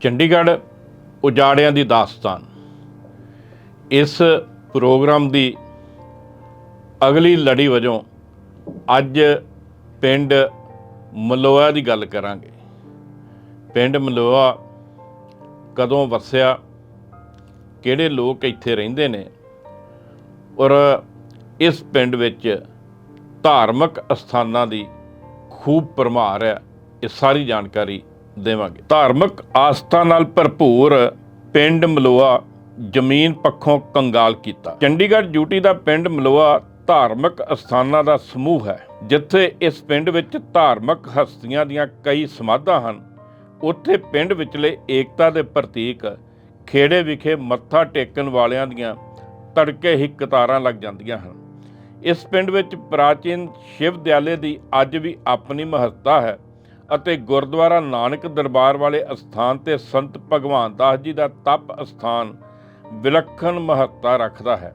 ਚੰਡੀਗੜ੍ਹ ਉਜਾੜਿਆਂ ਦੀ ਦਾਸਤਾਨ। ਇਸ ਪ੍ਰੋਗਰਾਮ ਦੀ ਅਗਲੀ ਲੜੀ ਵਜੋਂ ਅੱਜ ਪਿੰਡ ਮਲੋਆ ਦੀ ਗੱਲ ਕਰਾਂਗੇ। ਪਿੰਡ ਮਲੋਆ ਕਦੋਂ ਵਸਿਆ, ਕਿਹੜੇ ਲੋਕ ਇੱਥੇ ਰਹਿੰਦੇ ਨੇ ਔਰ ਇਸ ਪਿੰਡ ਵਿੱਚ ਧਾਰਮਿਕ ਅਸਥਾਨਾਂ ਦੀ ਖੂਬ ਪਰਮਾਰ ਹੈ, ਇਹ ਸਾਰੀ ਜਾਣਕਾਰੀ ਦੇਵਾਂਗੇ। ਧਾਰਮਿਕ ਆਸਥਾ ਨਾਲ ਭਰਪੂਰ ਪਿੰਡ ਮਲੋਆ ਜ਼ਮੀਨ ਪੱਖੋਂ ਕੰਗਾਲ ਕੀਤਾ। ਚੰਡੀਗੜ੍ਹ ਡਿਊਟੀ ਦਾ ਪਿੰਡ ਮਲੋਆ ਧਾਰਮਿਕ ਅਸਥਾਨਾਂ ਦਾ ਸਮੂਹ ਹੈ। ਜਿੱਥੇ ਇਸ ਪਿੰਡ ਵਿੱਚ ਧਾਰਮਿਕ ਹਸਤੀਆਂ ਦੀਆਂ ਕਈ ਸਮਾਧਾਂ ਹਨ, ਉੱਥੇ ਪਿੰਡ ਵਿਚਲੇ ਏਕਤਾ ਦੇ ਪ੍ਰਤੀਕ ਖੇੜੇ ਵਿਖੇ ਮੱਥਾ ਟੇਕਣ ਵਾਲਿਆਂ ਦੀਆਂ ਤੜਕੇ ਹੀ ਕਤਾਰਾਂ ਲੱਗ ਜਾਂਦੀਆਂ ਹਨ। ਇਸ ਪਿੰਡ ਵਿੱਚ ਪ੍ਰਾਚੀਨ ਸ਼ਿਵ ਦਿਆਲੇ ਦੀ ਅੱਜ ਵੀ ਆਪਣੀ ਮਹੱਤਤਾ ਹੈ। ਅਤੇ ਗੁਰਦੁਆਰਾ ਨਾਨਕ ਦਰਬਾਰ ਵਾਲੇ ਅਸਥਾਨ ਤੇ ਸੰਤ ਭਗਵਾਨ ਦਾਸ ਜੀ ਦਾ ਤਪ ਅਸਥਾਨ ਵਿਲੱਖਣ ਮਹੱਤਤਾ ਰੱਖਦਾ ਹੈ।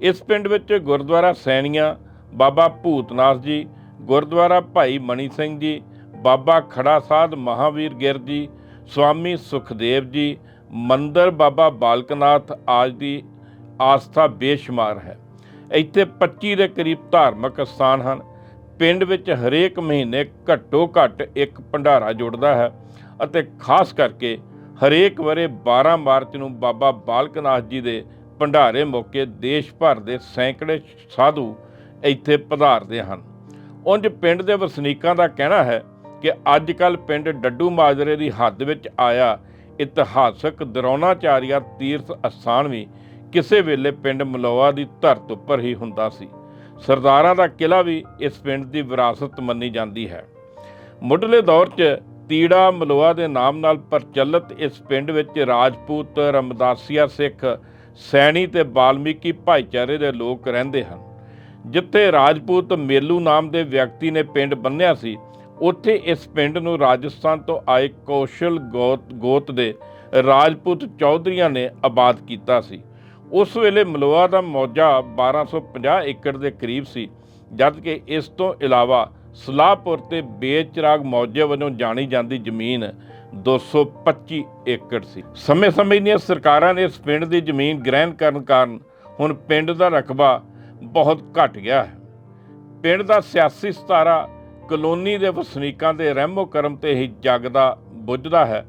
ਇਸ ਪਿੰਡ ਵਿੱਚ ਗੁਰਦੁਆਰਾ ਸੈਣੀਆਂ, ਬਾਬਾ ਭੂਤਨਾਥ ਜੀ, ਗੁਰਦੁਆਰਾ ਭਾਈ ਮਣੀ ਸਿੰਘ ਜੀ, ਬਾਬਾ ਖੜਾ ਸਾਧ ਮਹਾਵੀਰ ਗਿਰ ਜੀ, ਸਵਾਮੀ ਸੁਖਦੇਵ ਜੀ, ਮੰਦਰ ਬਾਬਾ ਬਾਲਕਨਾਥ ਆਜ ਦੀ ਆਸਥਾ ਬੇਸ਼ੁਮਾਰ ਹੈ। ਇੱਥੇ 25 ਦੇ ਕਰੀਬ ਧਾਰਮਿਕ ਸਥਾਨ ਹਨ। ਪਿੰਡ ਵਿੱਚ ਹਰੇਕ ਮਹੀਨੇ ਘੱਟੋ ਘੱਟ ਇੱਕ ਭੰਡਾਰਾ ਜੁੜਦਾ ਹੈ ਅਤੇ ਖਾਸ ਕਰਕੇ ਹਰੇਕ ਵਰੇ 12 ਮਾਰਚ ਨੂੰ ਬਾਬਾ ਬਾਲਕ ਨਾਥ ਜੀ ਦੇ ਭੰਡਾਰੇ ਮੌਕੇ ਦੇਸ਼ ਭਰ ਦੇ ਸੈਂਕੜੇ ਸਾਧੂ ਇੱਥੇ ਪਧਾਰਦੇ ਹਨ। ਉਂਝ ਪਿੰਡ ਦੇ ਵਸਨੀਕਾਂ ਦਾ ਕਹਿਣਾ ਹੈ ਕਿ ਅੱਜ ਕੱਲ ਪਿੰਡ ਡੱਡੂ ਮਾਜਰੇ ਦੀ ਹੱਦ ਵਿੱਚ ਆਇਆ ਇਤਿਹਾਸਕ ਦਰੋਨਾਚਾਰੀਆ ਤੀਰਥ ਅਸਥਾਨ ਵੀ ਕਿਸੇ ਵੇਲੇ ਪਿੰਡ ਮਲੋਆ ਦੀ ਧਰਤ ਉੱਪਰ ਹੀ ਹੁੰਦਾ ਸੀ। ਸਰਦਾਰਾਂ ਦਾ ਕਿਲਾ ਵੀ ਇਸ ਪਿੰਡ ਦੀ ਵਿਰਾਸਤ ਮੰਨੀ ਜਾਂਦੀ ਹੈ। ਮੁੱਢਲੇ ਦੌਰ 'ਚ ਤੀੜਾ ਮਲੋਆ ਦੇ ਨਾਮ ਨਾਲ ਪ੍ਰਚਲਿਤ ਇਸ ਪਿੰਡ ਵਿੱਚ ਰਾਜਪੂਤ ਰਮਦਾਸੀਆ ਸਿੱਖ, ਸੈਣੀ ਤੇ ਬਾਲਮੀਕੀ ਭਾਈਚਾਰੇ ਦੇ ਲੋਕ ਰਹਿੰਦੇ ਹਨ। ਜਿੱਥੇ ਰਾਜਪੂਤ ਮੇਲੂ ਨਾਮ ਦੇ ਵਿਅਕਤੀ ਨੇ ਪਿੰਡ ਬੰਨਿਆ ਸੀ, ਉੱਥੇ ਇਸ ਪਿੰਡ ਨੂੰ ਰਾਜਸਥਾਨ ਤੋਂ ਆਏ ਕੌਸ਼ਲ ਗੋਤ ਗੋਤ ਦੇ ਰਾਜਪੂਤ ਚੌਧਰੀਆਂ ਨੇ ਆਬਾਦ ਕੀਤਾ ਸੀ। ਉਸ ਵੇਲੇ ਮਲੋਆ ਦਾ ਮੌਜਾ 1250 ਏਕੜ ਦੇ ਕਰੀਬ ਸੀ, ਜਦ ਕਿ ਇਸ ਤੋਂ ਇਲਾਵਾ ਸਲਾਹਪੁਰ ਤੇ ਬੇਚਰਾਗ ਮੌਜੇ ਵਜੋਂ ਜਾਣੀ ਜਾਂਦੀ ਜ਼ਮੀਨ 225 ਏਕੜ ਸੀ। ਸਮੇਂ-ਸਮੇਂ ਦੀਆਂ ਸਰਕਾਰਾਂ ਨੇ ਇਸ ਪਿੰਡ ਦੀ ਜ਼ਮੀਨ ਗ੍ਰਹਿਣ ਕਰਨ ਕਾਰਨ ਹੁਣ ਪਿੰਡ ਦਾ ਰਕਬਾ ਬਹੁਤ ਘਟ ਗਿਆ ਹੈ। ਪਿੰਡ ਦਾ ਸਿਆਸੀ ਸਤਾਰਾ ਕਲੋਨੀ ਦੇ ਵਸਨੀਕਾਂ ਦੇ ਰਹਿਮੋ ਕਰਮ ਤੇ ਹੀ ਜਗਦਾ ਬੁੱਝਦਾ ਹੈ।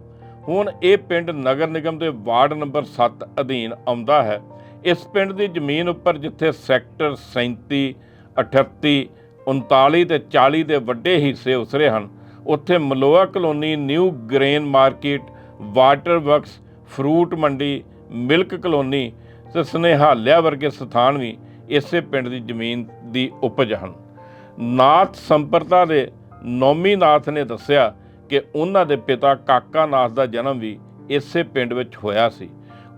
ਹੁਣ ਇਹ ਪਿੰਡ ਨਗਰ ਨਿਗਮ ਦੇ ਵਾਰਡ ਨੰਬਰ 7 ਅਧੀਨ ਆਉਂਦਾ ਹੈ। ਇਸ ਪਿੰਡ ਦੀ ਜ਼ਮੀਨ ਉੱਪਰ ਜਿੱਥੇ ਸੈਕਟਰ 37 38 39 ਤੇ 40 ਦੇ ਵੱਡੇ ਹਿੱਸੇ ਉਸਰੇ ਹਨ, ਉੱਥੇ Maloya colony, new grain market, water works, fruit mandi, milk colony ਤੇ ਸਨੇਹਾਲਿਆ ਵਰਗੇ ਸਥਾਨ ਵੀ ਇਸੇ ਪਿੰਡ ਦੀ ਜ਼ਮੀਨ ਦੀ ਉਪਜ ਹਨ। ਨਾਥ ਸੰਪਰਦਾ ਦੇ ਨੌਮੀ ਨਾਥ ਨੇ ਦੱਸਿਆ ਕਿ ਉਹਨਾਂ ਦੇ ਪਿਤਾ ਕਾਕਾ ਨਾਥ ਦਾ ਜਨਮ ਵੀ ਇਸੇ ਪਿੰਡ ਵਿੱਚ ਹੋਇਆ ਸੀ।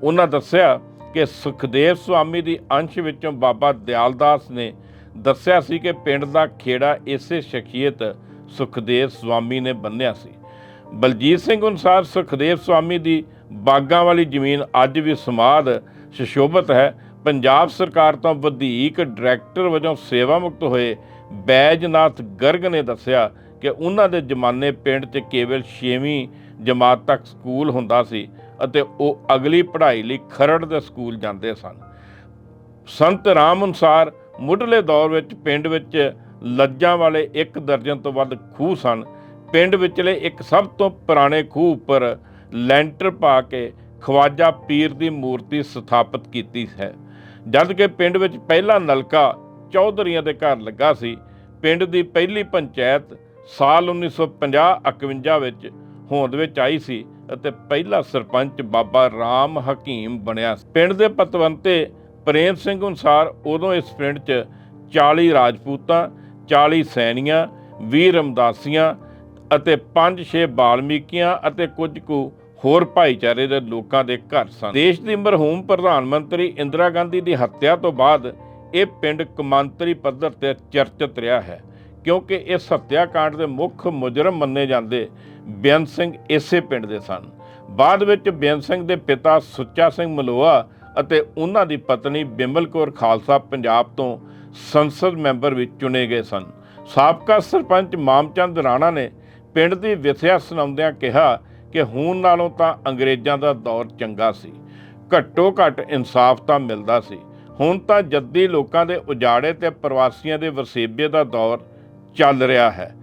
ਉਹਨਾਂ ਦੱਸਿਆ ਕਿ ਸੁਖਦੇਵ ਸੁਆਮੀ ਦੀ ਅੰਸ਼ ਵਿੱਚੋਂ ਬਾਬਾ ਦਿਆਲਦਾਸ ਨੇ ਦੱਸਿਆ ਸੀ ਕਿ ਪਿੰਡ ਦਾ ਖੇੜਾ ਇਸੇ ਸ਼ਖਸੀਅਤ ਸੁਖਦੇਵ ਸੁਆਮੀ ਨੇ ਬੰਨਿਆ ਸੀ। ਬਲਜੀਤ ਸਿੰਘ ਅਨੁਸਾਰ ਸੁਖਦੇਵ ਸੁਆਮੀ ਦੀ ਬਾਗਾਂ ਵਾਲੀ ਜ਼ਮੀਨ ਅੱਜ ਵੀ ਸਮਾਦ ਸ਼ਸ਼ੋਭਤ ਹੈ। ਪੰਜਾਬ ਸਰਕਾਰ ਤੋਂ ਵਧੀਕ ਡਾਇਰੈਕਟਰ ਵਜੋਂ ਸੇਵਾ ਮੁਕਤ ਹੋਏ ਬੈਜਨਾਥ ਗਰਗ ਨੇ ਦੱਸਿਆ ਕਿ ਉਹਨਾਂ ਦੇ ਜ਼ਮਾਨੇ ਪਿੰਡ 'ਚ ਕੇਵਲ 6ਵੀਂ ਜਮਾਤ ਤੱਕ ਸਕੂਲ ਹੁੰਦਾ ਸੀ ਅਤੇ ਉਹ ਅਗਲੀ ਪੜ੍ਹਾਈ ਲਈ ਖਰੜ ਦੇ ਸਕੂਲ ਜਾਂਦੇ ਸਨ। ਸੰਤ ਰਾਮ ਅਨੁਸਾਰ ਮੁੱਢਲੇ ਦੌਰ ਵਿੱਚ ਪਿੰਡ ਵਿੱਚ ਲੱਜਾਂ ਵਾਲੇ ਇੱਕ ਦਰਜਨ ਤੋਂ ਵੱਧ ਖੂਹ ਸਨ। ਪਿੰਡ ਵਿਚਲੇ ਇੱਕ ਸਭ ਤੋਂ ਪੁਰਾਣੇ ਖੂਹ ਉੱਪਰ ਲੈਂਟਰ ਪਾ ਕੇ ਖਵਾਜਾ ਪੀਰ ਦੀ ਮੂਰਤੀ ਸਥਾਪਿਤ ਕੀਤੀ ਹੈ। ਜਦ ਕਿ ਪਿੰਡ ਵਿੱਚ ਪਹਿਲਾ ਨਲਕਾ ਚੌਧਰੀਆਂ ਦੇ ਘਰ ਲੱਗਾ ਸੀ, ਪਿੰਡ ਦੀ ਪਹਿਲੀ ਪੰਚਾਇਤ ਸਾਲ 1950-51 ਵਿੱਚ ਹੋਂਦ ਵਿੱਚ ਆਈ ਸੀ ਅਤੇ ਪਹਿਲਾ ਸਰਪੰਚ ਬਾਬਾ ਰਾਮ ਹਕੀਮ ਬਣਿਆ ਪਿੰਡ ਦੇ ਪਤਵੰਤੇ ਪ੍ਰੇਮ ਸਿੰਘ ਅਨੁਸਾਰ ਉਦੋਂ ਇਸ ਪਿੰਡ 'ਚ 40 ਰਾਜਪੂਤਾਂ 40 ਸੈਨੀਆਂ 20 ਰਮਦਾਸੀਆਂ ਅਤੇ 5-6 ਬਾਲਮੀਕੀਆਂ ਅਤੇ ਕੁਝ ਕੁ ਹੋਰ ਭਾਈਚਾਰੇ ਦੇ ਲੋਕਾਂ ਦੇ ਘਰ ਸਨ। ਦੇਸ਼ ਦੀ ਮਰਹੂਮ ਪ੍ਰਧਾਨ ਮੰਤਰੀ ਇੰਦਰਾ ਗਾਂਧੀ ਦੀ ਹੱਤਿਆ ਤੋਂ ਬਾਅਦ ਇਹ ਪਿੰਡ ਕਮਾਂਤਰੀ ਪੱਧਰ ਤੇ ਚਰਚਿਤ ਰਿਹਾ ਹੈ। ਕਿਉਂਕਿ ਇਸ ਹੱਤਿਆਕਾਂਡ ਦੇ ਮੁੱਖ ਮੁਜਰਮ ਮੰਨੇ ਜਾਂਦੇ ਬੇਅੰਤ ਸਿੰਘ ਇਸੇ ਪਿੰਡ ਦੇ ਸਨ। ਬਾਅਦ ਵਿੱਚ ਬੇਅੰਤ ਸਿੰਘ ਦੇ ਪਿਤਾ ਸੁੱਚਾ ਸਿੰਘ ਮਲੋਆ ਅਤੇ ਉਹਨਾਂ ਦੀ ਪਤਨੀ ਬਿਮਲ ਕੌਰ ਖਾਲਸਾ ਪੰਜਾਬ ਤੋਂ ਸੰਸਦ ਮੈਂਬਰ ਵੀ ਚੁਣੇ ਗਏ ਸਨ। ਸਾਬਕਾ ਸਰਪੰਚ ਮਾਮਚੰਦ ਰਾਣਾ ਨੇ ਪਿੰਡ ਦੀ ਵਿਥਿਆ ਸੁਣਾਉਂਦਿਆਂ ਕਿਹਾ ਕਿ ਹੁਣ ਨਾਲੋਂ ਤਾਂ ਅੰਗਰੇਜ਼ਾਂ ਦਾ ਦੌਰ ਚੰਗਾ ਸੀ। ਘੱਟੋ ਘੱਟ ਇਨਸਾਫ ਤਾਂ ਮਿਲਦਾ ਸੀ। ਹੁਣ ਤਾਂ ਜੱਦੀ ਲੋਕਾਂ ਦੇ ਉਜਾੜੇ ਤੇ ਪ੍ਰਵਾਸੀਆਂ ਦੇ ਵਸੇਬੇ ਦਾ ਦੌਰ ਚੱਲ ਰਿਹਾ ਹੈ।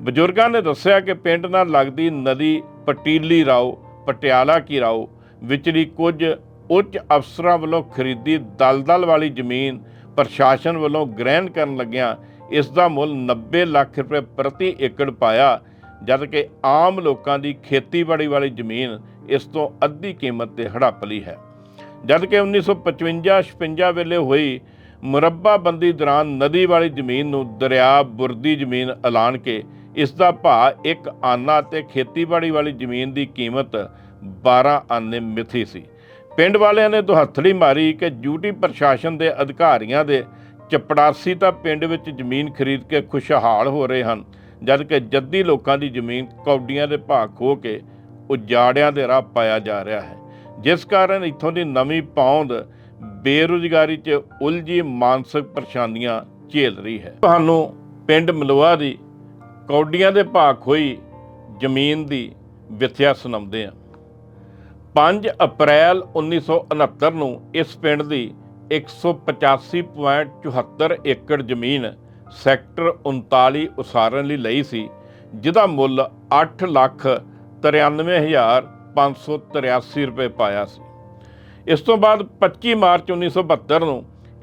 ਬਜ਼ੁਰਗਾਂ ਨੇ ਦੱਸਿਆ ਕਿ ਪਿੰਡ ਨਾਲ ਲੱਗਦੀ ਨਦੀ ਪਟੀਲੀ ਰਾਓ, ਪਟਿਆਲਾ ਕੀ ਰਾਓ ਵਿਚਲੀ ਕੁਝ ਉੱਚ ਅਫਸਰਾਂ ਵੱਲੋਂ ਖਰੀਦੀ ਦਲਦਲ ਵਾਲੀ ਜ਼ਮੀਨ ਪ੍ਰਸ਼ਾਸਨ ਵੱਲੋਂ ਗ੍ਰਹਿਣ ਕਰਨ ਲੱਗਿਆਂ ਇਸ ਦਾ ਮੁੱਲ 90 ਲੱਖ ਰੁਪਏ ਪ੍ਰਤੀ ਏਕੜ ਪਾਇਆ, ਜਦ ਕਿ ਆਮ ਲੋਕਾਂ ਦੀ ਖੇਤੀਬਾੜੀ ਵਾਲੀ ਜ਼ਮੀਨ ਇਸ ਤੋਂ ਅੱਧੀ ਕੀਮਤ ਤੇ ਹੜੱਪ ਲਈ ਹੈ। ਜਦ ਕਿ 1955-56 ਵੇਲੇ ਹੋਈ ਮੁਰੱਬਾਬੰਦੀ ਦੌਰਾਨ ਨਦੀ ਵਾਲੀ ਜ਼ਮੀਨ ਨੂੰ ਦਰਿਆ ਬੁਰਦੀ ਜ਼ਮੀਨ ਐਲਾਨ ਕੇ ਇਸ ਦਾ ਭਾਅ ਇੱਕ ਆਨਾ ਤੇ ਖੇਤੀਬਾੜੀ ਵਾਲੀ ਜ਼ਮੀਨ ਦੀ ਕੀਮਤ 12 ਆਨੇ ਮਿਥੀ ਸੀ। ਪਿੰਡ ਵਾਲਿਆਂ ਨੇ ਦੁਹੱਥੜੀ ਮਾਰੀ ਕਿ ਡਿਊਟੀ ਪ੍ਰਸ਼ਾਸਨ ਦੇ ਅਧਿਕਾਰੀਆਂ ਦੇ ਚਪੜਾਸੀ ਤਾਂ ਪਿੰਡ ਵਿੱਚ ਜ਼ਮੀਨ ਖਰੀਦ ਕੇ ਖੁਸ਼ਹਾਲ ਹੋ ਰਹੇ ਹਨ ਜਦ ਕਿ ਜੱਦੀ ਲੋਕਾਂ ਦੀ ਜ਼ਮੀਨ ਕੌਡੀਆਂ ਦੇ ਭਾਅ ਖੋ ਕੇ ਉਜਾੜਿਆਂ ਦੇ ਰਾਹ ਪਾਇਆ ਜਾ ਰਿਹਾ ਹੈ। ਜਿਸ ਕਾਰਨ ਇੱਥੋਂ ਦੀ ਨਵੀਂ ਪੌਂਦ ਬੇਰੁਜ਼ਗਾਰੀ 'ਚ ਉਲਝੀ ਮਾਨਸਿਕ ਪਰੇਸ਼ਾਨੀਆਂ ਝੇਲ ਰਹੀ ਹੈ। ਤੁਹਾਨੂੰ ਪਿੰਡ ਮਲੋਆ ਦੀ ਕੌਡੀਆਂ ਦੇ ਭਾਅ ਹੋਈ ਜ਼ਮੀਨ ਦੀ ਵਿਥਿਆ ਸੁਣਾਉਂਦੇ ਹਾਂ। 5 ਅਪ੍ਰੈਲ 1969 ਨੂੰ ਇਸ ਪਿੰਡ ਦੀ 185.74 ਏਕੜ ਜ਼ਮੀਨ ਸੈਕਟਰ 39 ਉਸਾਰਨ ਲਈ ਲਈ ਸੀ, ਜਿਹਦਾ ਮੁੱਲ 8 ਲੱਖ 93583 ਰੁਪਏ ਪਾਇਆ ਸੀ। ਇਸ ਤੋਂ ਬਾਅਦ 25 ਮਾਰਚ 1972 ਨੂੰ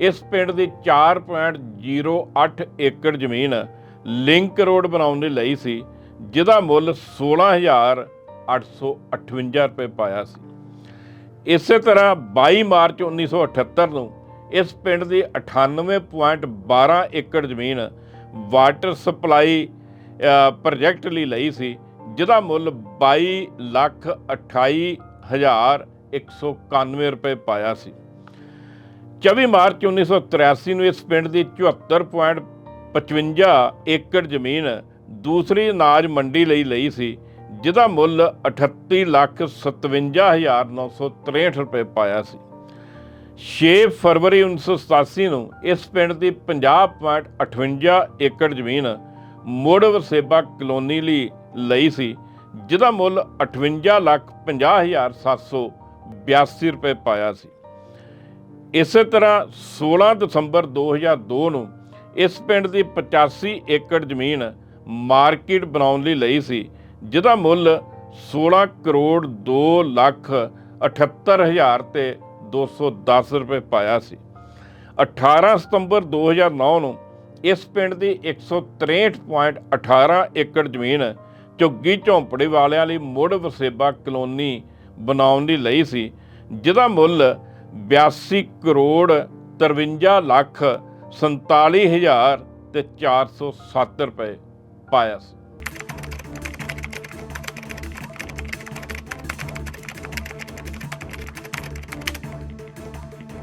ਇਸ ਪਿੰਡ ਦੀ 4.08 ਏਕੜ ਜ਼ਮੀਨ ਲਿੰਕ ਰੋਡ ਬਣਾਉਣ ਲਈ ਲਈ ਸੀ, ਜਿਹਦਾ ਮੁੱਲ 16858 ਰੁਪਏ ਪਾਇਆ ਸੀ। ਇਸੇ ਤਰ੍ਹਾਂ 22 ਮਾਰਚ 1978 ਨੂੰ ਇਸ ਪਿੰਡ ਦੀ 98.12 ਏਕੜ ਜ਼ਮੀਨ ਵਾਟਰ ਸਪਲਾਈ ਪ੍ਰੋਜੈਕਟ ਲਈ ਲਈ ਸੀ, ਜਿਹਦਾ ਮੁੱਲ 22 ਲੱਖ 28 ਹਜ਼ਾਰ 191 ਰੁਪਏ ਪਾਇਆ ਸੀ। 24 ਮਾਰਚ 1983 ਨੂੰ ਇਸ ਪਿੰਡ ਦੀ 74.55 ਏਕੜ ਜ਼ਮੀਨ ਦੂਸਰੀ ਅਨਾਜ ਮੰਡੀ ਲਈ ਲਈ ਸੀ ਜਿਹਦਾ ਮੁੱਲ 38,57,963 ਰੁਪਏ ਪਾਇਆ ਸੀ। 6 ਫਰਵਰੀ 1987 ਨੂੰ ਇਸ ਪਿੰਡ ਦੀ 50.58 ਏਕੜ ਜ਼ਮੀਨ ਮੋੜ ਵਸੇਬਾ ਕਲੋਨੀ ਲਈ ਲਈ ਸੀ ਜਿਹਦਾ ਮੁੱਲ 58,50,700 82 ਰੁਪਏ ਪਾਇਆ ਸੀ। ਇਸੇ ਤਰ੍ਹਾਂ 16 ਦਸੰਬਰ 2002 ਨੂੰ ਇਸ ਪਿੰਡ ਦੀ 85 ਏਕੜ ਜ਼ਮੀਨ ਮਾਰਕੀਟ ਬਣਾਉਣ ਲਈ ਲਈ ਸੀ, ਜਿਹਦਾ ਮੁੱਲ 16 ਕਰੋੜ 2 ਲੱਖ 78000 ਤੇ 210 ਰੁਪਏ ਪਾਇਆ ਸੀ। 18 ਸਤੰਬਰ 2009 ਨੂੰ ਇਸ ਪਿੰਡ ਦੀ 163.18 ਏਕੜ ਜ਼ਮੀਨ ਝੁੱਗੀ ਝੌਂਪੜੀ ਵਾਲਿਆਂ ਲਈ ਮੁੜ ਵਸੇਬਾ ਕਲੋਨੀ ਬਣਾਉਣ ਦੀ ਲਈ ਸੀ, ਜਿਹਦਾ ਮੁੱਲ 82 ਕਰੋੜ 53 ਲੱਖ 47 ਹਜ਼ਾਰ ਤੇ 407 ਰੁਪਏ ਪਾਇਆ ਸੀ।